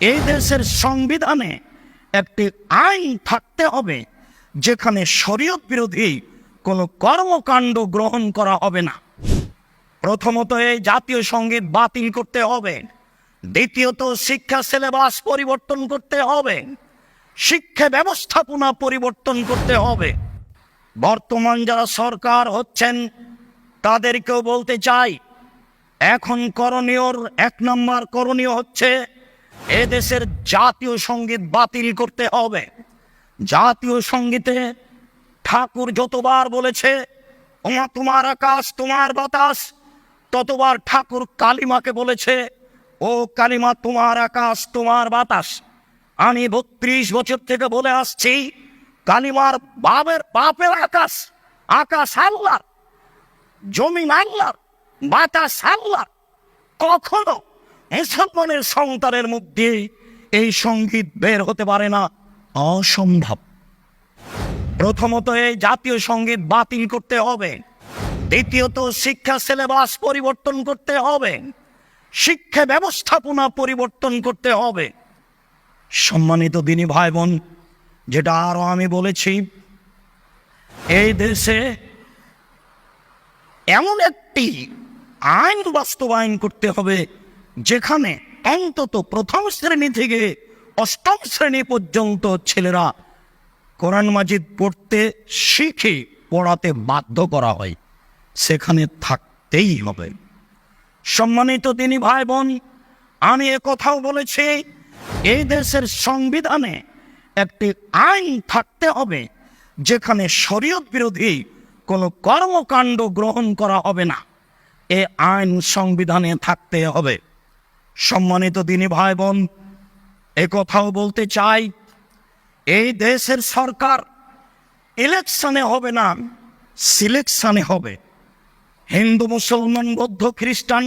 এই দেশের সংবিধানে একটি আইন থাকতে হবে, যেখানে শরীয়ত বিরোধী কোনো কর্মকাণ্ড গ্রহণ করা হবে না। প্রথমত এই জাতীয় সংগীত বাতিল করতে হবে। দ্বিতীয়ত শিক্ষা সিলেবাস পরিবর্তন করতে হবে। শিক্ষা ব্যবস্থাপনা পরিবর্তন করতে হবে। বর্তমান যারা সরকার হচ্ছেন, তাদেরকেও বলতে চাই, এখন করণীয়র এক নম্বর করণীয় হচ্ছে এদেশের জাতীয় সংগীত বাতিল করতে হবে। জাতীয় সঙ্গীতে ঠাকুর যতবার বলেছে তোমার আকাশ, তোমার বাতাস, ততবার ঠাকুর কালিমাকে বলেছে, ও কালিমা, তোমার আকাশ, তোমার বাতাস। আমি বত্রিশ বছর থেকে বলে আসছি, কালিমার বাবের বাপের আকাশ আকাশ আল্লাহ জমি আল্লাহ বাতাস আল্লাহ কখনো মুসলমানের সন্তানের মধ্যে এই সংগীত বের হতে পারে না, অসম্ভব। প্রথমত এই জাতীয় সংগীত বাতিল করতে হবে। দ্বিতীয়ত শিক্ষা সিলেবাস পরিবর্তন করতে হবে। শিক্ষা ব্যবস্থাপনা পরিবর্তন করতে হবে। সম্মানিত দিনী ভাই বোন যেটা আরও আমি বলেছি, এই দেশে এমন একটি আইন বাস্তবায়ন করতে হবে যেখানে অন্তত প্রথম শ্রেণি থেকে অষ্টম শ্রেণি পর্যন্ত ছেলেরা কোরআন মাজিদ পড়তে শিখে, পড়াতে বাধ্য করা হয়। সেখানে থাকতেই হবে। সম্মানিত তিনি ভাই বোন আমি কথাও বলেছি, এই দেশের সংবিধানে একটি আইন থাকতে হবে, যেখানে শরীয়ত বিরোধী কোনো কর্মকাণ্ড গ্রহণ করা হবে না। এ আইন সংবিধানে থাকতে হবে। সম্মানিত দিনী ভাই বোন কথাও বলতে চাই, এই দেশের সরকার ইলেকশনে হবে না, সিলেকশনে হবে। হিন্দু, মুসলমান, বৌদ্ধ, খ্রিস্টান,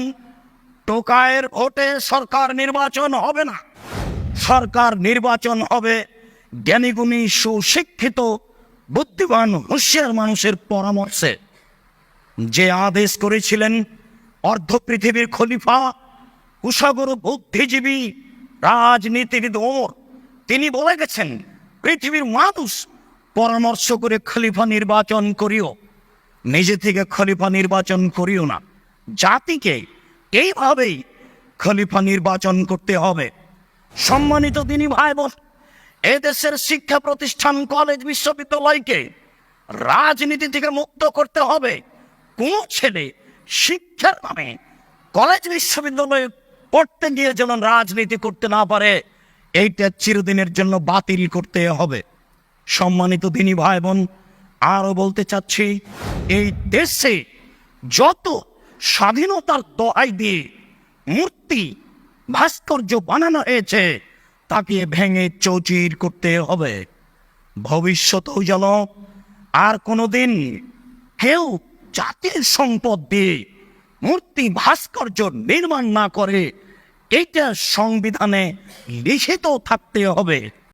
টোকায়ের ভোটে সরকার নির্বাচন হবে না। সরকার নির্বাচন হবে জ্ঞানীগুণী, সুশিক্ষিত, বুদ্ধিমান, হুঁশিয়ার মানুষের পরামর্শে। যে আদেশ করেছিলেন অর্ধ পৃথিবীর খলিফা কুশাগর বুদ্ধিজীবী রাজনীতির দৌড় তিনি বলে গেছেন, পৃথিবীর মানুষ পরামর্শ করে খলিফা নির্বাচন করিও, নিজে থেকে খলিফা নির্বাচন করিও না। জাতিকে এইভাবেই খলিফা নির্বাচন করতে হবে। সম্মানিত তিনি ভাই বোন এদেশের শিক্ষা প্রতিষ্ঠান, কলেজ, বিশ্ববিদ্যালয়কে রাজনীতি থেকে মুক্ত করতে হবে। কোন ছেলে শিক্ষার নামে কলেজ, বিশ্ববিদ্যালয়ে পড়তে গিয়ে যেন রাজনীতি করতে না পারে, এইটা চিরদিনের জন্য বাতিল করতে হবে। সম্মানিত দিনী ভাই বোন আরও বলতে চাচ্ছি, এই দেশে যত স্বাধীনতার দোহাই দিয়ে মূর্তি, ভাস্কর্য বানানো হয়েছে, তাকে ভেঙে চৌচির করতে হবে। ভবিষ্যতেও যেন আর কোনোদিন কেউ জাতির সম্পদ দিয়ে মূর্তি ভাস্কর্য নির্মাণ না করে এটা সংবিধানে লিখিত থাকতে হবে।